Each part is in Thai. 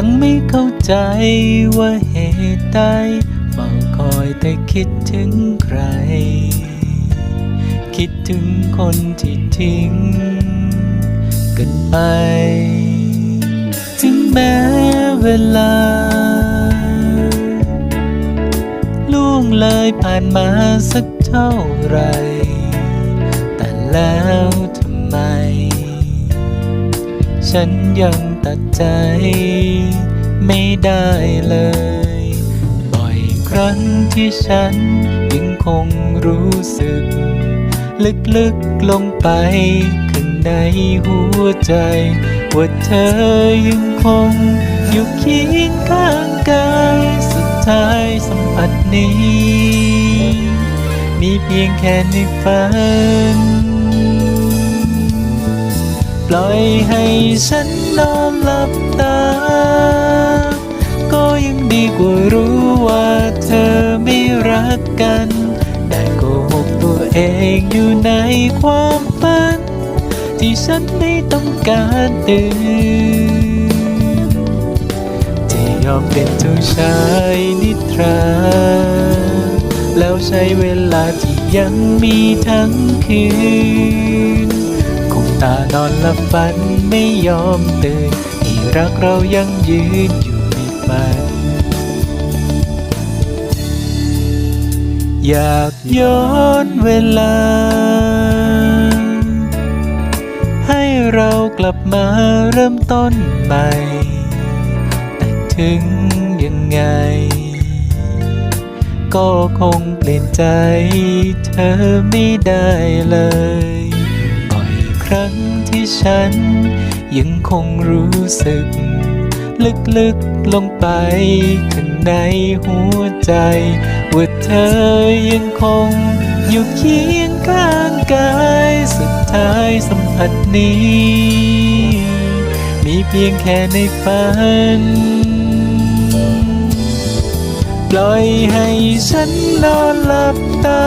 ังไม่เข้าใจว่าเหตุใดเฝ้าคอยแต่คิดถึงใคร คิดถึงคนที่ทิ้งกันไป ถึงแม้เวลา ล่วงเลยผ่านมาสักเท่าไหรแต่แล้วทำไม ฉันยังตัดใจ ไม่ได้เลย บ่อยครั้งที่ฉันยังคงรู้สึก ลึกๆลงไป ข้างในหัวใจ ว่าเธอยังคง อยู่เคียงข้างกายสุดท้ายสัมผัสนี้ มีเพียงแค่ในฝัน ปล่อยให้ฉันนอนหลับตา ก็ยังดีกว่ารู้ว่าเธอไม่รักกันได้โกหกตัวเองอยู่ในความฝัน ที่ฉันไม่ต้องการตื่นจะยอมเป็นเจ้าชายนิทราแล้วใช้เวลาที่ยังมีทั้งคืน ตานอนหลับฝันไม่ยอมตื่นที่รักเรายังยืนอยู่ในฝันอยากย้อนเวลา ให้เรากลับมาเริ่มต้นใหม่ แต่ถึงยังไง ก็คงเปลี่ยนใจเธอไม่ได้เลย รั้งที่ฉัน ยังคงรู้สึก ลึกๆลงไป ข้างในหัวใจ ว่าเธอยังคง อยู่เคียงข้างกายสุดท้ายสัมผัสนี้ มีเพียงแค่ในฝัน ปล่อยให้ฉันนอนหลับตา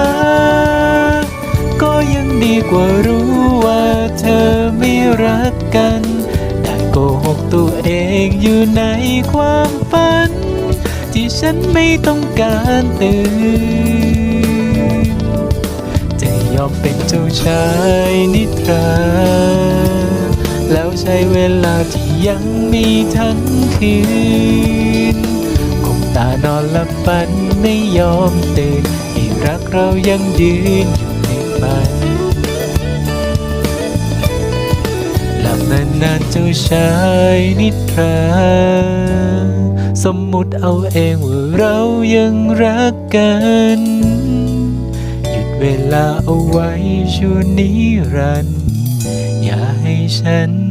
ก็ยังดีกว่ารู้ว่าเธอไม่รักกันได้โกหกตัวเองอยู่ในความฝัน ที่ฉันไม่ต้องการตื่นจะยอมเป็นเจ้าชายนิทราแล้วใช้เวลาที่ยังมีทั้งคืนคงตานอนหลับฝันไม่ยอมตื่นให้รักเรายังยืนอยู่ ในฝันหลับนานๆเจ้าชายนิทราสมมุติเอาเองว่าเรายังรักกัน หยุดเวลาเอาไว้ชั่วนิรันดร์อย่าให้ฉัน